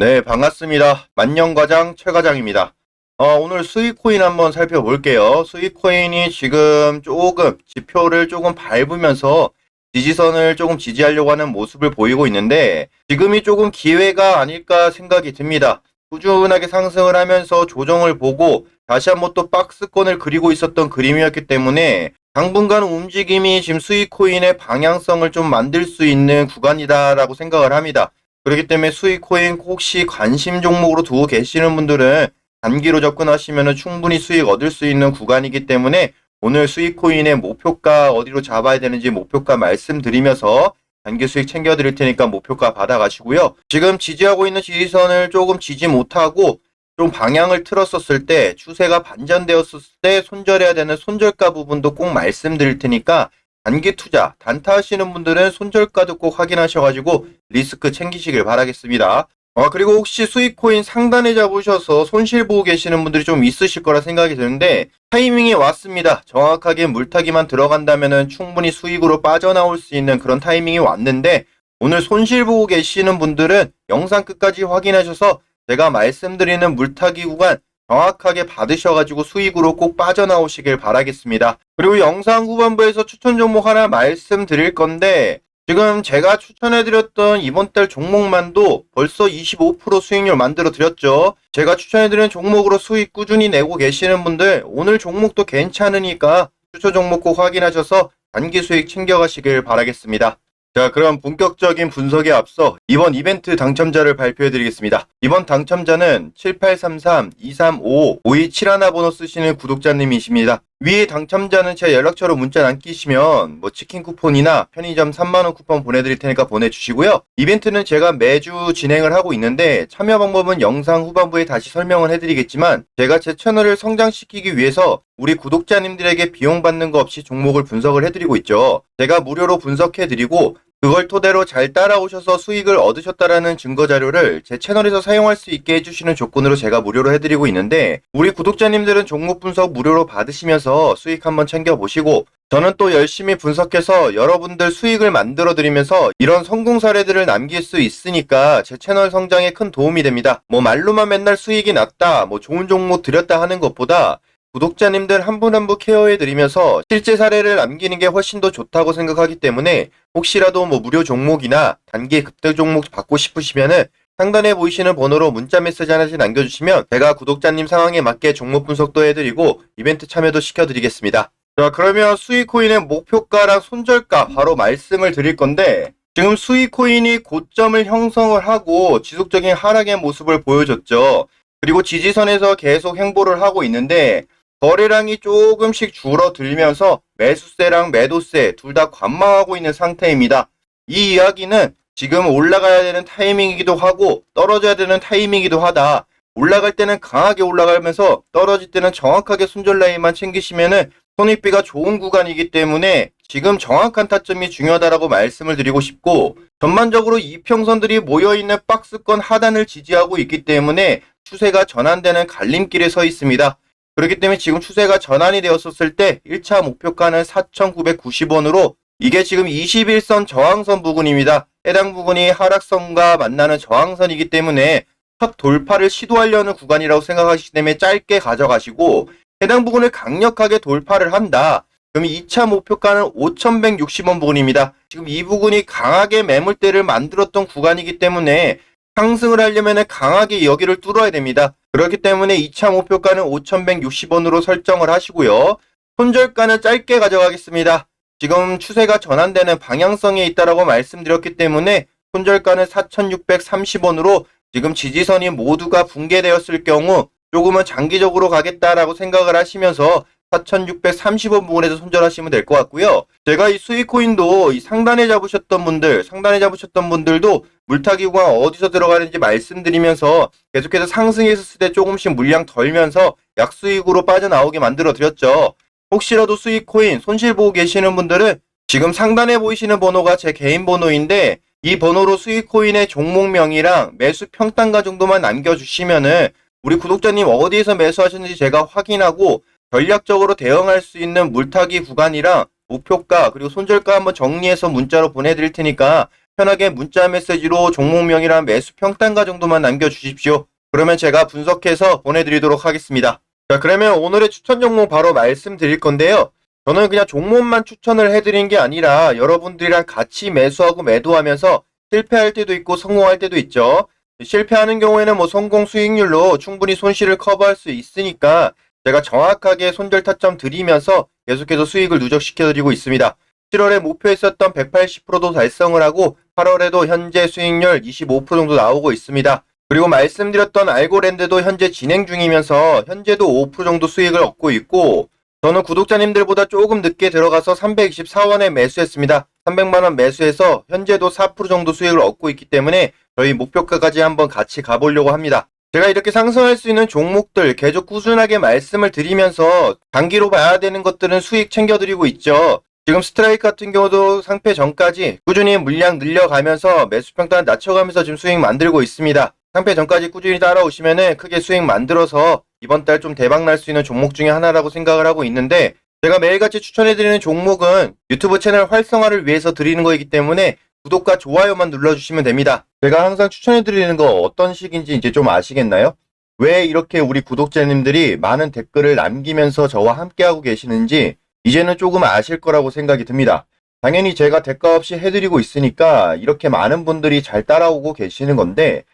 네, 반갑습니다. 만년과장 최과장입니다. 어, 오늘 수익코인 한번 살펴볼게요. 수익코인이 지금 조금 지표를 조금 밟으면서 지지선을 조금 지지하려고 하는 모습을 보이고 있는데 지금이 조금 기회가 아닐까 생각이 듭니다. 꾸준하게 상승을 하면서 조정을 보고 다시 한번 또 박스권을 그리고 있었던 그림이었기 때문에 당분간 움직임이 지금 수익코인의 방향성을 좀 만들 수 있는 구간이다라고 생각을 합니다. 그렇기 때문에 수익 코인 혹시 관심 종목으로 두고 계시는 분들은 단기로 접근하시면 충분히 수익 얻을 수 있는 구간이기 때문에 오늘 수익 코인의 목표가 어디로 잡아야 되는지 목표가 말씀드리면서 단기 수익 챙겨 드릴 테니까 목표가 받아 가시고요. 지금 지지하고 있는 지지선을 조금 지지 못하고 좀 방향을 틀었었을 때 추세가 반전되었을 때 손절해야 되는 손절가 부분도 꼭 말씀드릴 테니까 단기 투자, 단타 하시는 분들은 손절가도 꼭 확인하셔가지고 리스크 챙기시길 바라겠습니다. 어, 그리고 혹시 수익코인 상단에 잡으셔서 손실 보고 계시는 분들이 좀 있으실 거라 생각이 드는데 타이밍이 왔습니다. 정확하게 물타기만 들어간다면 충분히 수익으로 빠져나올 수 있는 그런 타이밍이 왔는데 오늘 손실 보고 계시는 분들은 영상 끝까지 확인하셔서 제가 말씀드리는 물타기 구간 정확하게 받으셔가지고 수익으로 꼭 빠져나오시길 바라겠습니다. 그리고 영상 후반부에서 추천 종목 하나 말씀드릴 건데 지금 제가 추천해드렸던 이번 달 종목만도 벌써 25% 수익률 만들어 드렸죠. 제가 추천해드리는 종목으로 수익 꾸준히 내고 계시는 분들 오늘 종목도 괜찮으니까 추천 종목 꼭 확인하셔서 단기 수익 챙겨가시길 바라겠습니다. 자, 그럼 본격적인 분석에 앞서 이번 이벤트 당첨자를 발표해 드리겠습니다. 이번 당첨자는 7833-235-5271 번호 쓰시는 구독자님이십니다. 위에 당첨자는 제 연락처로 문자 남기시면 뭐 치킨 쿠폰이나 편의점 3만원 쿠폰 보내드릴 테니까 보내주시고요. 이벤트는 제가 매주 진행을 하고 있는데 참여 방법은 영상 후반부에 다시 설명을 해드리겠지만 제가 제 채널을 성장시키기 위해서 우리 구독자님들에게 비용 받는 거 없이 종목을 분석을 해드리고 있죠. 제가 무료로 분석해드리고 그걸 토대로 잘 따라오셔서 수익을 얻으셨다라는 증거 자료를 제 채널에서 사용할 수 있게 해주시는 조건으로 제가 무료로 해드리고 있는데 우리 구독자님들은 종목 분석 무료로 받으시면서 수익 한번 챙겨보시고 저는 또 열심히 분석해서 여러분들 수익을 만들어 드리면서 이런 성공 사례들을 남길 수 있으니까 제 채널 성장에 큰 도움이 됩니다. 뭐 말로만 맨날 수익이 났다, 뭐 좋은 종목 드렸다 하는 것보다 구독자님들 한 분 한 분 케어해 드리면서 실제 사례를 남기는 게 훨씬 더 좋다고 생각하기 때문에 혹시라도 뭐 무료 종목이나 단기 급등 종목 받고 싶으시면은 상단에 보이시는 번호로 문자 메시지 하나씩 남겨주시면 제가 구독자님 상황에 맞게 종목 분석도 해드리고 이벤트 참여도 시켜드리겠습니다. 자 그러면 수익코인의 목표가랑 손절가 바로 말씀을 드릴 건데 지금 수익코인이 고점을 형성을 하고 지속적인 하락의 모습을 보여줬죠. 그리고 지지선에서 계속 행보를 하고 있는데 거래량이 조금씩 줄어들면서 매수세랑 매도세 둘 다 관망하고 있는 상태입니다. 이 이야기는 지금 올라가야 되는 타이밍이기도 하고 떨어져야 되는 타이밍이기도 하다. 올라갈 때는 강하게 올라가면서 떨어질 때는 정확하게 손절 라인만 챙기시면은 손익비가 좋은 구간이기 때문에 지금 정확한 타점이 중요하다라고 말씀을 드리고 싶고 전반적으로 이평선들이 모여있는 박스권 하단을 지지하고 있기 때문에 추세가 전환되는 갈림길에 서 있습니다. 그렇기 때문에 지금 추세가 전환이 되었었을 때 1차 목표가는 4,990원으로 이게 지금 21선 저항선 부근입니다. 해당 부분이 하락선과 만나는 저항선이기 때문에 첫 돌파를 시도하려는 구간이라고 생각하시기 때문에 짧게 가져가시고 해당 부분을 강력하게 돌파를 한다. 그럼 2차 목표가는 5,160원 부근입니다. 지금 이 부분이 강하게 매물대를 만들었던 구간이기 때문에 상승을 하려면 강하게 여기를 뚫어야 됩니다. 그렇기 때문에 2차 목표가는 5,160원으로 설정을 하시고요. 손절가는 짧게 가져가겠습니다. 지금 추세가 전환되는 방향성에 있다라고 말씀드렸기 때문에 손절가는 4,630원으로 지금 지지선이 모두가 붕괴되었을 경우 조금은 장기적으로 가겠다라고 생각을 하시면서 4,630원 부분에서 손절하시면 될 것 같고요. 제가 이 수익코인도 이 상단에 잡으셨던 분들, 상단에 잡으셨던 분들도 물타기 구간 어디서 들어가는지 말씀드리면서 계속해서 상승했을 때 조금씩 물량 덜면서 약수익으로 빠져나오게 만들어 드렸죠. 혹시라도 수익코인 손실 보고 계시는 분들은 지금 상단에 보이시는 번호가 제 개인 번호인데 이 번호로 수익코인의 종목명이랑 매수 평단가 정도만 남겨주시면은 우리 구독자님 어디에서 매수하셨는지 제가 확인하고 전략적으로 대응할 수 있는 물타기 구간이랑 목표가 그리고 손절가 한번 정리해서 문자로 보내드릴 테니까 편하게 문자 메시지로 종목명이랑 매수 평단가 정도만 남겨주십시오. 그러면 제가 분석해서 보내드리도록 하겠습니다. 자, 그러면 오늘의 추천 종목 바로 말씀드릴 건데요. 저는 그냥 종목만 추천을 해드린 게 아니라 여러분들이랑 같이 매수하고 매도하면서 실패할 때도 있고 성공할 때도 있죠. 실패하는 경우에는 뭐 성공 수익률로 충분히 손실을 커버할 수 있으니까 제가 정확하게 손절 타점 드리면서 계속해서 수익을 누적시켜드리고 있습니다. 7월에 목표했었던 180%도 달성을 하고 8월에도 현재 수익률 25% 정도 나오고 있습니다. 그리고 말씀드렸던 알고랜드도 현재 진행 중이면서 현재도 5% 정도 수익을 얻고 있고 저는 구독자님들보다 조금 늦게 들어가서 324원에 매수했습니다. 300만원 매수해서 현재도 4% 정도 수익을 얻고 있기 때문에 저희 목표가까지 한번 같이 가보려고 합니다. 제가 이렇게 상승할 수 있는 종목들 계속 꾸준하게 말씀을 드리면서 단기로 봐야 되는 것들은 수익 챙겨드리고 있죠. 지금 스트라이크 같은 경우도 상패 전까지 꾸준히 물량 늘려가면서 매수 평단 낮춰가면서 지금 수익 만들고 있습니다. 상패 전까지 꾸준히 따라오시면은 크게 수익 만들어서 이번 달 좀 대박 날 수 있는 종목 중에 하나라고 생각을 하고 있는데 제가 매일같이 추천해드리는 종목은 유튜브 채널 활성화를 위해서 드리는 거이기 때문에 구독과 좋아요만 눌러주시면 됩니다. 제가 항상 추천해드리는 거 어떤 식인지 이제 좀 아시겠나요? 왜 이렇게 우리 구독자님들이 많은 댓글을 남기면서 저와 함께하고 계시는지 이제는 조금 아실 거라고 생각이 듭니다. 당연히 제가 대가 없이 해드리고 있으니까 이렇게 많은 분들이 잘 따라오고 계시는 건데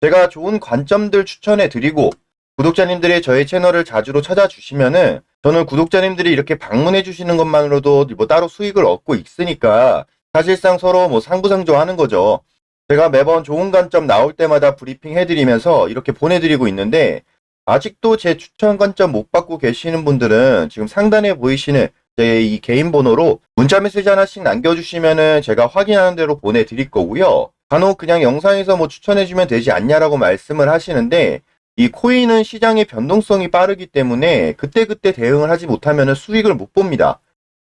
제가 좋은 관점들 추천해 드리고 구독자님들이 저희 채널을 자주로 찾아주시면은 저는 구독자님들이 이렇게 방문해 주시는 것만으로도 뭐 따로 수익을 얻고 있으니까 사실상 서로 뭐 상부상조 하는 거죠. 제가 매번 좋은 관점 나올 때마다 브리핑 해드리면서 이렇게 보내드리고 있는데 아직도 제 추천 관점 못 받고 계시는 분들은 지금 상단에 보이시는 제 이 개인 번호로 문자 메시지 하나씩 남겨주시면은 제가 확인하는 대로 보내드릴 거고요. 간혹 그냥 영상에서 뭐 추천해주면 되지 않냐라고 말씀을 하시는데 이 코인은 시장의 변동성이 빠르기 때문에 그때그때 대응을 하지 못하면 수익을 못 봅니다.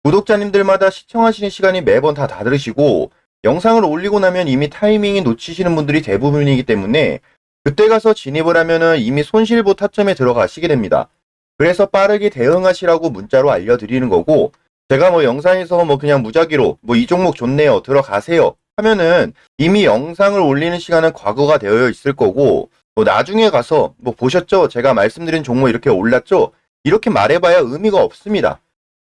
구독자님들마다 시청하시는 시간이 매번 다 다르시고 영상을 올리고 나면 이미 타이밍이 놓치시는 분들이 대부분이기 때문에 그때 가서 진입을 하면은 이미 손실보 타점에 들어가시게 됩니다. 그래서 빠르게 대응하시라고 문자로 알려드리는 거고 제가 뭐 영상에서 뭐 그냥 무작위로 뭐 이 종목 좋네요 들어가세요 하면은 이미 영상을 올리는 시간은 과거가 되어 있을 거고 뭐 나중에 가서 뭐 보셨죠? 제가 말씀드린 종목 이렇게 올랐죠? 이렇게 말해봐야 의미가 없습니다.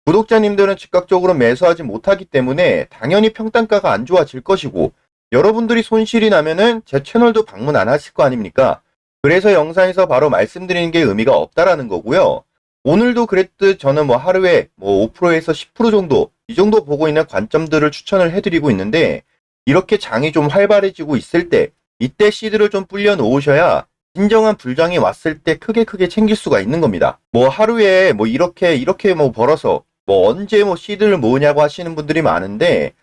구독자님들은 즉각적으로 매수하지 못하기 때문에 당연히 평단가가 안 좋아질 것이고 여러분들이 손실이 나면은 제 채널도 방문 안 하실 거 아닙니까? 그래서 영상에서 바로 말씀드리는 게 의미가 없다라는 거고요. 오늘도 그랬듯 저는 뭐 하루에 뭐 5%에서 10% 정도 이 정도 보고 있는 관점들을 추천을 해드리고 있는데 이렇게 장이 좀 활발해지고 있을 때 이때 시드를 좀 불려 놓으셔야 진정한 불장이 왔을 때 크게 크게 챙길 수가 있는 겁니다. 뭐 하루에 뭐 이렇게 이렇게 뭐 벌어서 뭐 언제 뭐 시드를 모으냐고 하시는 분들이 많은데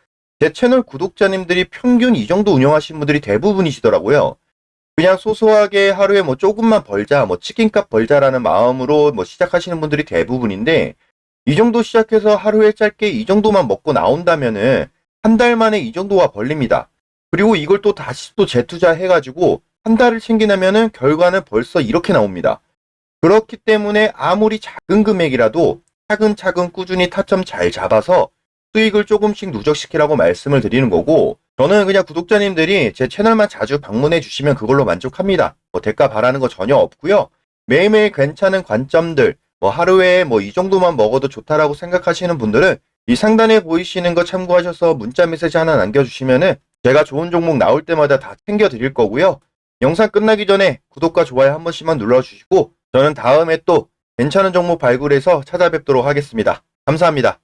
제 채널 구독자님들이 평균 이 정도 운영하시는 분들이 대부분이시더라고요. 그냥 소소하게 하루에 뭐 조금만 벌자, 뭐 치킨값 벌자라는 마음으로 뭐 시작하시는 분들이 대부분인데 이 정도 시작해서 하루에 짧게 이 정도만 먹고 나온다면은 한 달 만에 이 정도가 벌립니다. 그리고 이걸 또 다시 또 재투자 해가지고 한 달을 챙기려면은 결과는 벌써 이렇게 나옵니다. 그렇기 때문에 아무리 작은 금액이라도 차근차근 꾸준히 타점 잘 잡아서 수익을 조금씩 누적시키라고 말씀을 드리는 거고 저는 그냥 구독자님들이 제 채널만 자주 방문해 주시면 그걸로 만족합니다. 뭐 대가 바라는 거 전혀 없고요. 매일매일 괜찮은 관점들 뭐 하루에 뭐 이 정도만 먹어도 좋다라고 생각하시는 분들은 이 상단에 보이시는 거 참고하셔서 문자 메시지 하나 남겨주시면은 제가 좋은 종목 나올 때마다 다 챙겨 드릴 거고요. 영상 끝나기 전에 구독과 좋아요 한 번씩만 눌러주시고 저는 다음에 또 괜찮은 종목 발굴해서 찾아뵙도록 하겠습니다. 감사합니다.